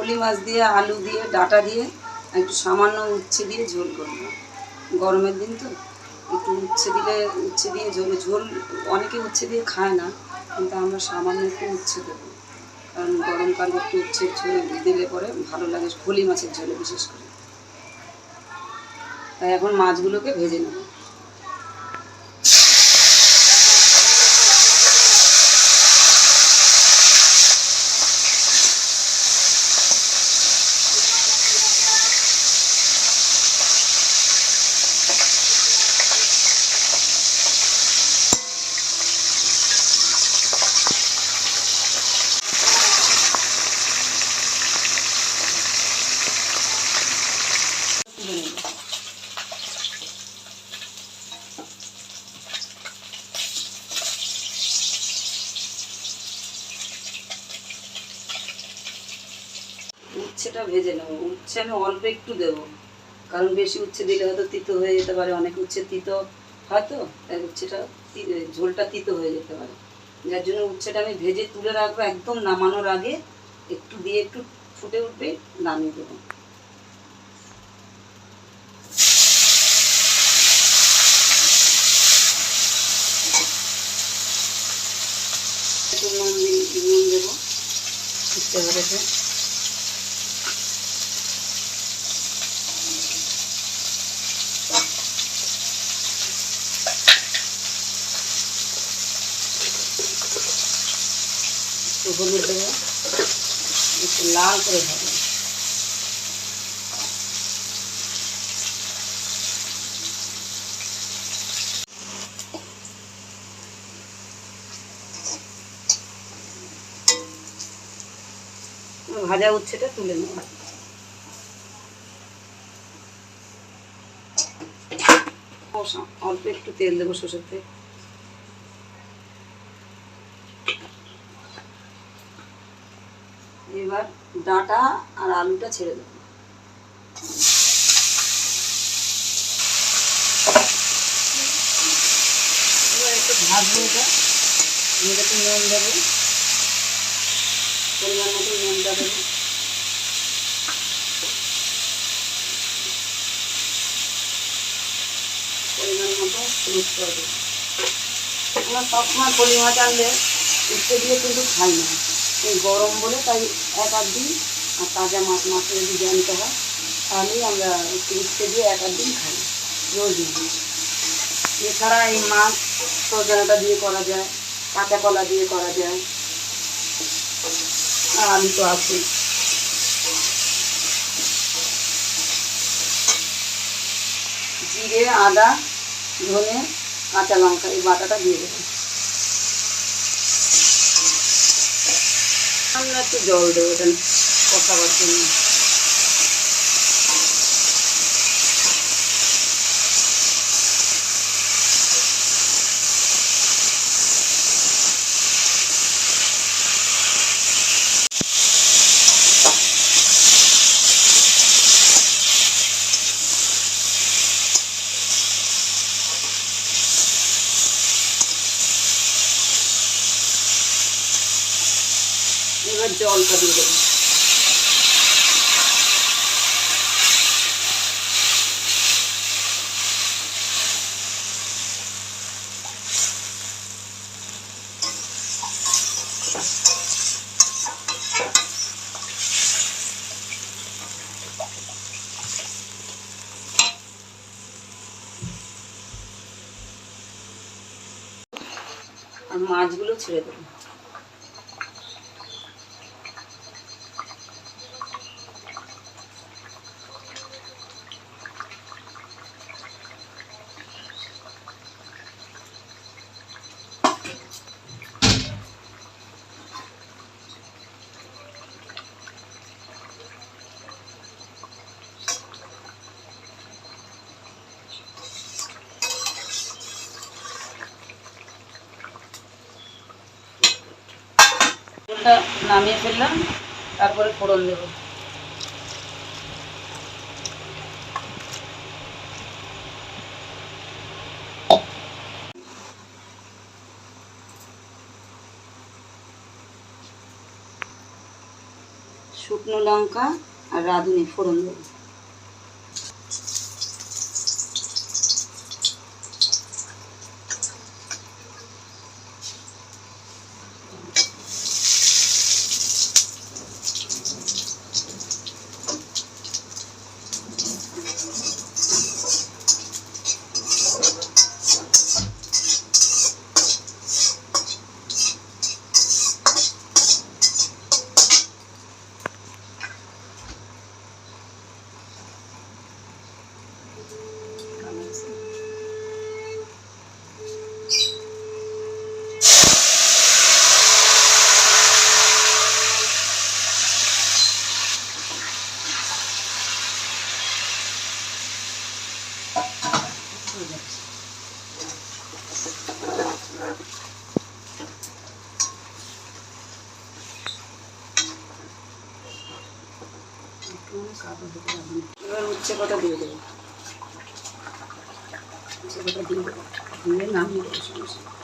ফলি মাছ দিয়ে, আলু দিয়ে, ডাটা দিয়ে একটু সামান্য উচ্ছে দিয়ে ঝোল করব। গরমের দিন তো একটু উচ্ছে দিলে, উচ্ছে দিয়ে ঝোল ঝোল অনেকে উচ্ছে দিয়ে খায় না, কিন্তু আমরা সামান্য একটু উচ্ছে দেবো। কারণ গরমকালে একটু উচ্ছে ঝোল দিলে পরে ভালো লাগে ফলি মাছের ঝোলে বিশেষ করে। তাই এখন মাছগুলোকে ভেজে নেব তুলে নেব উচ্ছেটা ভেজে নেব। উচ্ছে আমি অল্প একটু দেবো। কারণ বেশি উচ্ছে দিলে হয়তো তিতো হয়ে যেতে পারে, অনেক উচ্ছে তিতো হয়তো, তাই উচ্ছেটা ঝোলটা তিতো হয়ে যেতে পারে। যার জন্য উচ্ছেটা আমি ভেজে তুলে রাখব একদম নামানোর আগে, একটু দিয়ে একটু ফুটে উঠবে, নামিয়ে দেবো। নুন দেবো। ভরেছে একটু হলুদ দেবো, একটু লাল করে ভাজবো। ভাজা উচ্ছেটা তুলে নেব। অল্প একটু তেল দেবো সর্ষের তেল এবার ডাঁটা আর আলুটা ছেড়ে দেবো। এবার একটু নুন দেবো। পরিমাণ মতো নুনটা দেবো। পরিমাণ মতো হলুদ করে দেবো। সবসময় পলি আনলে উঠতে দিয়ে কিন্তু খাই না। এই গরম বলে তাই এক আধ দিন আর তাজা মাছ মাছে যদি জানতে হয়। তাহলেই আমরা উচ্ছে দিয়ে এক আধ দিন খাই, রোজ এছাড়া এই মাছ সজনাটা দিয়ে করা যায়, কাঁচা কলা দিয়ে করা যায়। আর আলু তো আছে। জিরে, আদা, ধনে, কাঁচা লঙ্কা এই বাটাটা দিয়ে দেবো। আমরা একটু জল দেবো এটা কষাবার জন্য এবার জলটা দিয়ে দেবো। মাছগুলো ছেড়ে দেবো। ঝোলটা নামিয়ে ফেললাম তারপরে ফোড়ন দেব। শুকনো লঙ্কা আর রাঁধুনি ফোড়ন দেবো। হয়ে যাচ্ছে। একটুখানি সাদা হতে হবে না। এবার উচ্ছে কটা দিয়ে দেবো উচ্ছে কটা দিয়ে দেবো দিয়ে নামিয়ে দেবো সমস্যা নেই।